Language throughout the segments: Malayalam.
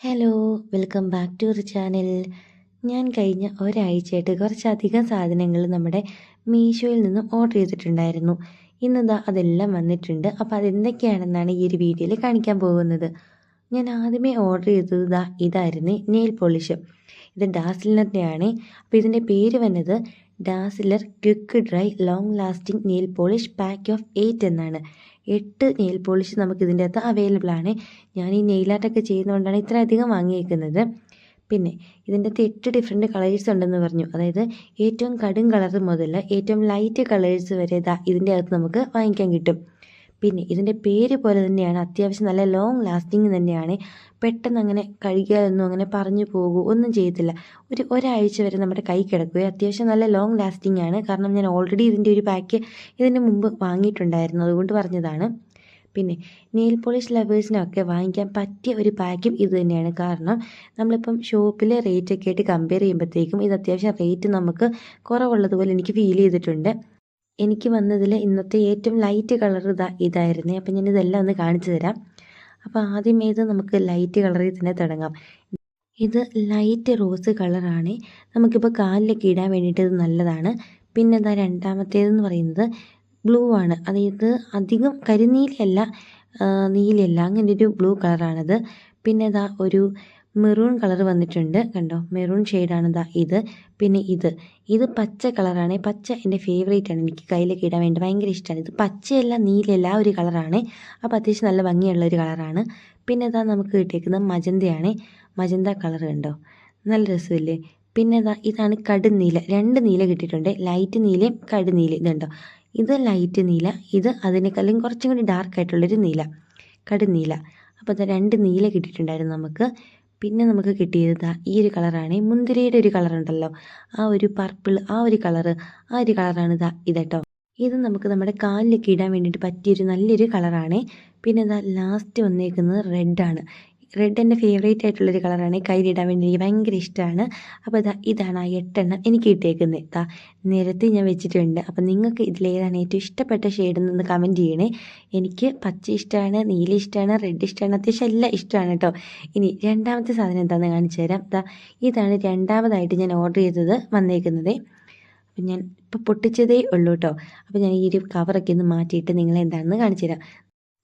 Hello welcome back to our channel ഞാൻ കഴിഞ്ഞ ഒരാഴ്ചയായിട്ട് കുറച്ചധികം സാധനങ്ങൾ നമ്മുടെ മീഷോയിൽ നിന്ന് ഓർഡർ ചെയ്തിട്ടുണ്ടായിരുന്നു. ഇന്നതാ അതെല്ലാം വന്നിട്ടുണ്ട്. അപ്പോൾ അതെന്തൊക്കെയാണെന്നാണ് ഈ ഒരു വീഡിയോയിൽ കാണിക്കാൻ പോകുന്നത്. ഞാൻ ആദ്യമേ ഓർഡർ ചെയ്തത് ഇതാ ഇതായിരുന്നു നെയിൽ പോളിഷ്. ഇത് ഡാസിലറിന്റെയാണ് അപ്പോൾ ഇതിന്റെ പേര് വന്നത് dazzler quick dry long lasting nail polish pack of eight എന്നാണ്. എട്ട് നെയിൽ പോളിഷ് നമുക്ക് ഇതിന്റെ അകത്ത് അവൈലബിൾ ആണ്. ഞാൻ ഈ നെയിൽ ആർട്ടൊക്കെ ചെയ്യുന്നതുകൊണ്ടാണ് ഇത്രയധികം വാങ്ങിയേക്കുന്നത്. പിന്നെ ഇതിന്റെ അകത്ത് എട്ട് ഡിഫറെന്റ് കളേഴ്സ് ഉണ്ടെന്ന് പറഞ്ഞു. അതായത് ഏറ്റവും കടും കളർ മുതൽ ഏറ്റവും ലൈറ്റ് കളേഴ്സ് വരെ ഇതാ ഇതിന്റെ അകത്ത് നമുക്ക് വാങ്ങിക്കാൻ കിട്ടും. പിന്നെ ഇതിന്റെ പേര് പോലെ തന്നെയാണ് അത്യാവശ്യം നല്ല ലോങ് ലാസ്റ്റിംഗ് തന്നെയാണ്. പെട്ടെന്ന് അങ്ങനെ കഴുകിയാലൊന്നും അങ്ങനെ പറഞ്ഞു പോകുമോ ഒന്നും ചെയ്യത്തില്ല. ഒരു ഒരാഴ്ച വരെ നമ്മുടെ കൈ കിടക്കുകയും അത്യാവശ്യം നല്ല ലോങ് ലാസ്റ്റിംഗ് ആണ്. കാരണം ഞാൻ ഓൾറെഡി ഇതിന്റെ ഒരു പാക്ക് ഇതിന് മുമ്പ് വാങ്ങിയിട്ടുണ്ടായിരുന്നു അതുകൊണ്ട് പറഞ്ഞതാണ്. പിന്നെ നെയിൽ പോളിഷ് ലവേഴ്സിനൊക്കെ വാങ്ങിക്കാൻ പറ്റിയ ഒരു പാക്കും ഇത് തന്നെയാണ്. കാരണം നമ്മളിപ്പം ഷോപ്പിലെ റേറ്റൊക്കെ ആയിട്ട് കമ്പയർ ചെയ്യുമ്പോഴത്തേക്കും ഇത് അത്യാവശ്യം റേറ്റ് നമുക്ക് കുറവുള്ളതുപോലെ എനിക്ക് ഫീൽ ചെയ്തിട്ടുണ്ട്. എനിക്ക് വന്നതിൽ ഇന്നത്തെ ഏറ്റവും ലൈറ്റ് കളർ ഇതാ ഇതായിരുന്നേ. അപ്പം ഞാൻ ഇതെല്ലാം ഒന്ന് കാണിച്ചു തരാം. അപ്പോൾ ആദ്യം നമുക്ക് ലൈറ്റ് കളറിൽ തന്നെ തുടങ്ങാം. ഇത് ലൈറ്റ് റോസ് കളറാണ് നമുക്കിപ്പോൾ കാലിലൊക്കെ ഇടാൻ വേണ്ടിയിട്ട് ഇത് നല്ലതാണ്. പിന്നെ എന്താ രണ്ടാമത്തേതെന്ന് പറയുന്നത് ബ്ലൂ ആണ്. അതായത് അധികം കരിനീലയല്ല നീലയല്ല. അങ്ങനെ ഒരു ബ്ലൂ കളറാണത് പിന്നെ ഇതാ ഒരു മെറൂൺ കളർ വന്നിട്ടുണ്ട്. കണ്ടോ? മെറൂൺ ഷെയ്ഡാണ് ദാ ഇത്. പിന്നെ ഇത്. ഇത് പച്ച കളറാണ് പച്ച എന്റെ ഫേവറേറ്റ് ആണ്. എനിക്ക് കയ്യിലേക്ക് ഇടാൻ വേണ്ടി ഭയങ്കര ഇഷ്ടമാണ് ഇത് പച്ചയല്ല നീലയല്ല ഒരു കളറാണ് അപ്പോൾ അത്യാവശ്യം നല്ല ഭംഗിയുള്ള ഒരു കളറാണ് പിന്നെ ഇതാ നമുക്ക് കിട്ടിയേക്കുന്നത് മജന്തയാണ്. മജന്ത കളർ കണ്ടോ? നല്ല രസമില്ലേ? പിന്നെ ഇതാ ഇതാണ് കടുനീല. രണ്ട് നീല കിട്ടിയിട്ടുണ്ട്. ലൈറ്റ് നീലയും കടുനീല. ഇതുണ്ടോ ഇത് ലൈറ്റ് നീല. ഇത് അതിനേക്കാളും കുറച്ചും കൂടി ഡാർക്ക് ആയിട്ടുള്ളൊരു നീല. കടുനീല. അപ്പോൾ ഇത് രണ്ട് നീല കിട്ടിയിട്ടുണ്ടായിരുന്നു നമുക്ക്. പിന്നെ നമുക്ക് കിട്ടിയത് ഈ ഒരു കളറാണ് മുന്തിരിയുടെ ഒരു കളർ ഉണ്ടല്ലോ. ആ ഒരു പർപ്പിൾ ആ ഒരു കളറ് ആ ഒരു കളറാണ് ഇതാ ഇതട്ടോ. ഇത് നമുക്ക് നമ്മുടെ കാലിലേക്ക് ഇടാൻ വേണ്ടിയിട്ട് പറ്റിയൊരു നല്ലൊരു കളറാണ് പിന്നെ ഇതാ ലാസ്റ്റ് വന്നേക്കുന്നത് റെഡാണ് റെഡ് എന്റെ ഫേവറേറ്റ് ആയിട്ടുള്ളൊരു കളറാണ് കയ്യിലിടാൻ വേണ്ടി എനിക്ക് ഭയങ്കര ഇഷ്ടമാണ് അപ്പോൾ ഇതാ ഇതാണ് ആ എട്ടെണ്ണം എനിക്ക് കിട്ടിയേക്കുന്നത് ഇതാ നിരത്തി ഞാൻ വെച്ചിട്ടുണ്ട്. അപ്പോൾ നിങ്ങൾക്ക് ഇതിലേതാണ് ഏറ്റവും ഇഷ്ടപ്പെട്ട ഷെയ്ഡ് എന്നൊന്ന് കമന്റ് ചെയ്യണേ. എനിക്ക് പച്ച ഇഷ്ടമാണ് നീല ഇഷ്ടമാണ് റെഡ് ഇഷ്ടമാണ് അത്യാവശ്യം എല്ലാം ഇഷ്ടമാണ് കേട്ടോ ഇനി രണ്ടാമത്തെ സാധനം എന്താണെന്ന് കാണിച്ചു തരാം. ഇതാ ഇതാണ് രണ്ടാമതായിട്ട് ഞാൻ ഓർഡർ ചെയ്തത് വന്നേക്കുന്നത്. അപ്പം ഞാൻ ഇപ്പോൾ പൊട്ടിച്ചതേ ഉള്ളൂ കേട്ടോ അപ്പോൾ ഞാൻ ഈ ഒരു കവറൊക്കെ ഒന്ന് മാറ്റിയിട്ട് നിങ്ങളെന്താണെന്ന് കാണിച്ചു തരാം.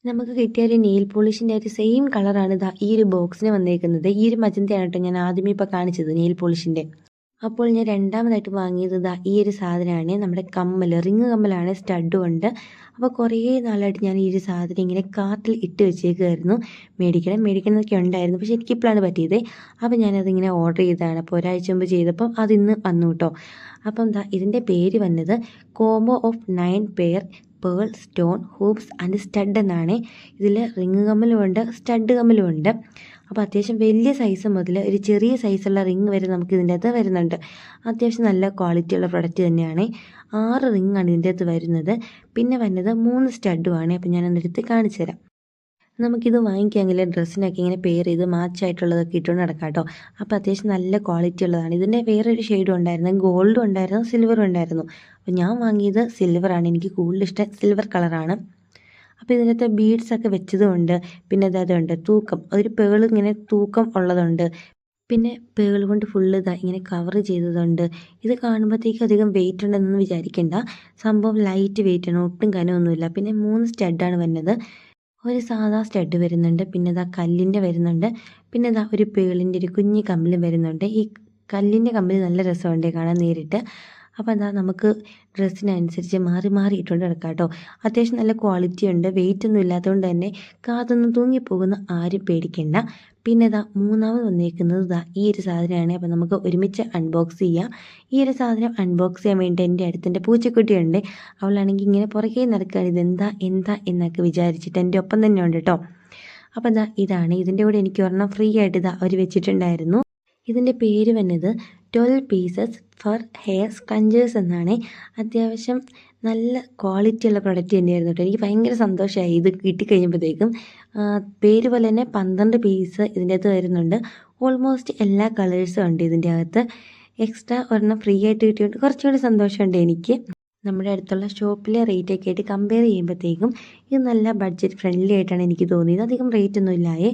നമുക്ക് കിട്ടിയ ഒരു നെയിൽ പോളിഷിന്റെ ഒരു സെയിം കളറാണ് ഇതാ ഈ ഒരു ബോക്സിന് വന്നേക്കുന്നത്. ഈ ഒരു മജന്തയാണ് കേട്ടോ ഞാൻ ആദ്യമേ ഇപ്പോൾ കാണിച്ചത് നെയിൽ പോളിഷിന്റെ അപ്പോൾ ഞാൻ രണ്ടാമതായിട്ട് വാങ്ങിയത് ഇതാ ഈ ഒരു സാധനമാണ് നമ്മുടെ കമ്മൽ റിങ് കമ്മലാണ് സ്റ്റഡും ഉണ്ട് അപ്പോൾ കുറേ നാളായിട്ട് ഞാൻ ഈ ഒരു സാധനം ഇങ്ങനെ കാർട്ടിൽ ഇട്ട് വെച്ചേക്കുമായിരുന്നു മേടിക്കണം മേടിക്കണം എന്നൊക്കെ ഉണ്ടായിരുന്നു. പക്ഷേ എനിക്കിപ്പോഴാണ് പറ്റിയത്. അപ്പോൾ ഞാനതിങ്ങനെ ഓർഡർ ചെയ്തതാണ്. അപ്പോൾ ഒരാഴ്ച മുമ്പ് ചെയ്തപ്പം അതിന്ന് വന്നു കേട്ടോ അപ്പം എന്താ ഇതിന്റെ പേര് വന്നത് combo of nine pair pearl stone hoops and stud എന്നാണ്. ഇതിൽ റിങ് കമ്മലും ഉണ്ട് സ്റ്റഡ് കമ്മലും ഉണ്ട്. അപ്പോൾ അത്യാവശ്യം വലിയ സൈസ് മുതൽ ഒരു ചെറിയ സൈസുള്ള റിങ് വരെ നമുക്ക് ഇതിന്റെ അകത്ത് വരുന്നുണ്ട്. അത്യാവശ്യം നല്ല ക്വാളിറ്റിയുള്ള പ്രൊഡക്റ്റ് തന്നെയാണ്. ആറ് റിങ്ങാണ് ഇതിന്റെ അകത്ത് വരുന്നത്. പിന്നെ വരുന്നത് മൂന്ന് സ്റ്റഡുമാണ് അപ്പോൾ ഞാൻ ഒന്നെടുത്ത് കാണിച്ചു തരാം നമുക്കിത് വാങ്ങിക്കാമെങ്കിൽ ഡ്രസ്സിനൊക്കെ ഇങ്ങനെ പെയർ ചെയ്ത് മാച്ച് ആയിട്ടുള്ളതൊക്കെ ഇട്ടുകൊണ്ട് നടക്കാം കേട്ടോ അപ്പോൾ അത്യാവശ്യം നല്ല ക്വാളിറ്റി ഉള്ളതാണ്. ഇതിന്റെ വേറൊരു ഷെയ്ഡും ഉണ്ടായിരുന്നു. ഗോൾഡും ഉണ്ടായിരുന്നു സിൽവറും ഉണ്ടായിരുന്നു. അപ്പോൾ ഞാൻ വാങ്ങിയത് സിൽവറാണ് എനിക്ക് കൂടുതൽ ഇഷ്ടം സിൽവർ കളറാണ് അപ്പോൾ ഇതിനകത്ത് ബീഡ്സൊക്കെ വെച്ചതുമുണ്ട് പിന്നെ അതുണ്ട് തൂക്കം. ഒരു പേൾ ഇങ്ങനെ തൂക്കം ഉള്ളതുണ്ട്. പിന്നെ പേൾ കൊണ്ട് ഫുള്ള് ഇതാ ഇങ്ങനെ കവർ ചെയ്തതുണ്ട്. ഇത് കാണുമ്പോഴത്തേക്കും അധികം വെയിറ്റ് ഉണ്ടെന്നൊന്നും വിചാരിക്കേണ്ട. സംഭവം ലൈറ്റ് വെയിറ്റ് ആണ് ഒട്ടും കനമൊന്നുമില്ല. പിന്നെ മൂന്ന് സ്റ്റഡാണ് വരുന്നത് ഒരു സാധാ സ്റ്റഡ് വരുന്നുണ്ട് പിന്നെ ഇതാ കല്ലിന്റെ വരുന്നുണ്ട് പിന്നെ ഇതാ ഒരു പേളിന്റെ ഒരു കുഞ്ഞി കമ്പിൽ വരുന്നുണ്ട്. ഈ കല്ലിന്റെ കമ്പിൽ നല്ല രസമുണ്ട് കാണാൻ നേരിട്ട്. അപ്പോൾ എന്താ നമുക്ക് ഡ്രസ്സിനനുസരിച്ച് മാറി മാറി ഇട്ടുകൊണ്ട് കിടക്കാം കേട്ടോ. അത്യാവശ്യം നല്ല ക്വാളിറ്റി ഉണ്ട് വെയിറ്റ് ഒന്നും ഇല്ലാത്തതുകൊണ്ട് തന്നെ കാതൊന്നും തൂങ്ങിപ്പോകുന്ന ആരും പേടിക്കേണ്ട. പിന്നെ ഇതാ മൂന്നാമത് വന്നേക്കുന്നത് ഇതാ ഈ ഒരു സാധനമാണ്. അപ്പോൾ നമുക്ക് ഒരുമിച്ച് അൺബോക്സ് ചെയ്യാം. ഈ ഒരു സാധനം അൺബോക്സ് ചെയ്യാൻ വേണ്ടി എന്റെ അടുത്തെന്റെ പൂച്ചക്കുട്ടിയുണ്ട്. അവളാണെങ്കിൽ ഇങ്ങനെ പുറകെ നടക്കുകയാണ്. ഇതെന്താ എന്താ എന്നൊക്കെ വിചാരിച്ചിട്ട് എന്റെ ഒപ്പം തന്നെ ഉണ്ട് കേട്ടോ. അപ്പോൾ ഇതാ ഇതാണ്. ഇതിന്റെ കൂടെ എനിക്ക് ഒരെണ്ണം ഫ്രീ ആയിട്ട് ഇതാ അവർ വെച്ചിട്ടുണ്ടായിരുന്നു. ഇതിന്റെ പേര് വന്നത് twelve pieces four hair scrunchies എന്നാണ് അത്യാവശ്യം നല്ല ക്വാളിറ്റി ഉള്ള പ്രൊഡക്റ്റ് തന്നെയായിരുന്നു കേട്ടോ. എനിക്ക് ഭയങ്കര സന്തോഷമായി ഇത് കിട്ടിക്കഴിഞ്ഞപ്പോഴത്തേക്കും. പേര് പോലെ തന്നെ പന്ത്രണ്ട് പീസ് ഇതിന്റെ അകത്ത് വരുന്നുണ്ട്. ഓൾമോസ്റ്റ് എല്ലാ കളേഴ്സും ഉണ്ട് ഇതിന്റെ അകത്ത്. എക്സ്ട്രാ ഒരെണ്ണം ഫ്രീ ആയിട്ട് കിട്ടിയിട്ട് കുറച്ചുകൂടി സന്തോഷമുണ്ട് എനിക്ക്. നമ്മുടെ അടുത്തുള്ള ഷോപ്പിലെ റേറ്റൊക്കെ ആയിട്ട് കമ്പയർ ചെയ്യുമ്പോഴത്തേക്കും ഇത് നല്ല ബഡ്ജറ്റ് ഫ്രണ്ട്ലി ആയിട്ടാണ് എനിക്ക് തോന്നിയത്. അധികം റേറ്റ് ഒന്നും ഇല്ലായേ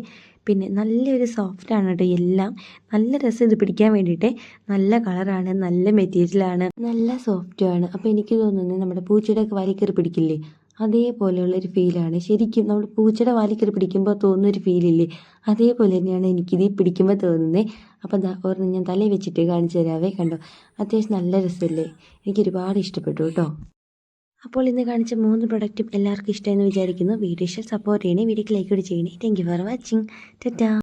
പിന്നെ നല്ലൊരു സോഫ്റ്റാണ് കേട്ടോ എല്ലാം. നല്ല രസം ഇത് പിടിക്കാൻ വേണ്ടിയിട്ട്. നല്ല കളറാണ് നല്ല മെറ്റീരിയലാണ് നല്ല സോഫ്റ്റുമാണ് അപ്പോൾ എനിക്ക് തോന്നുന്നത് നമ്മുടെ പൂച്ചയുടെ ഒക്കെ വലിക്കറി പിടിക്കില്ലേ? അതേപോലെയുള്ളൊരു ഫീലാണ് ശരിക്കും നമ്മൾ പൂച്ചയുടെ വാലിക്കറി പിടിക്കുമ്പോൾ തോന്നുന്നൊരു ഫീലില്ലേ അതേപോലെ തന്നെയാണ് എനിക്കിത് പിടിക്കുമ്പോൾ തോന്നുന്നത് അപ്പോൾ ദാ ഒരെണ്ണം ഞാൻ തലയിൽ വെച്ചിട്ട് കാണിച്ചു തരാവേ കണ്ടോ? അത്യാവശ്യം നല്ല രസമല്ലേ? എനിക്ക് ഒരുപാട് ഇഷ്ടപ്പെട്ടു കേട്ടോ അപ്പോൾ ഇന്ന് കാണിച്ച മൂന്ന് പ്രൊഡക്റ്റും എല്ലാവർക്കും ഇഷ്ടമെന്ന് വിചാരിക്കുന്നു. വീഡിയോ ഇഷ്ടം സപ്പോർട്ട് ചെയ്യണേ വീഡിയോക്ക് ലൈക്ക് കൂടി ചെയ്യണേ. Thank you for watching tata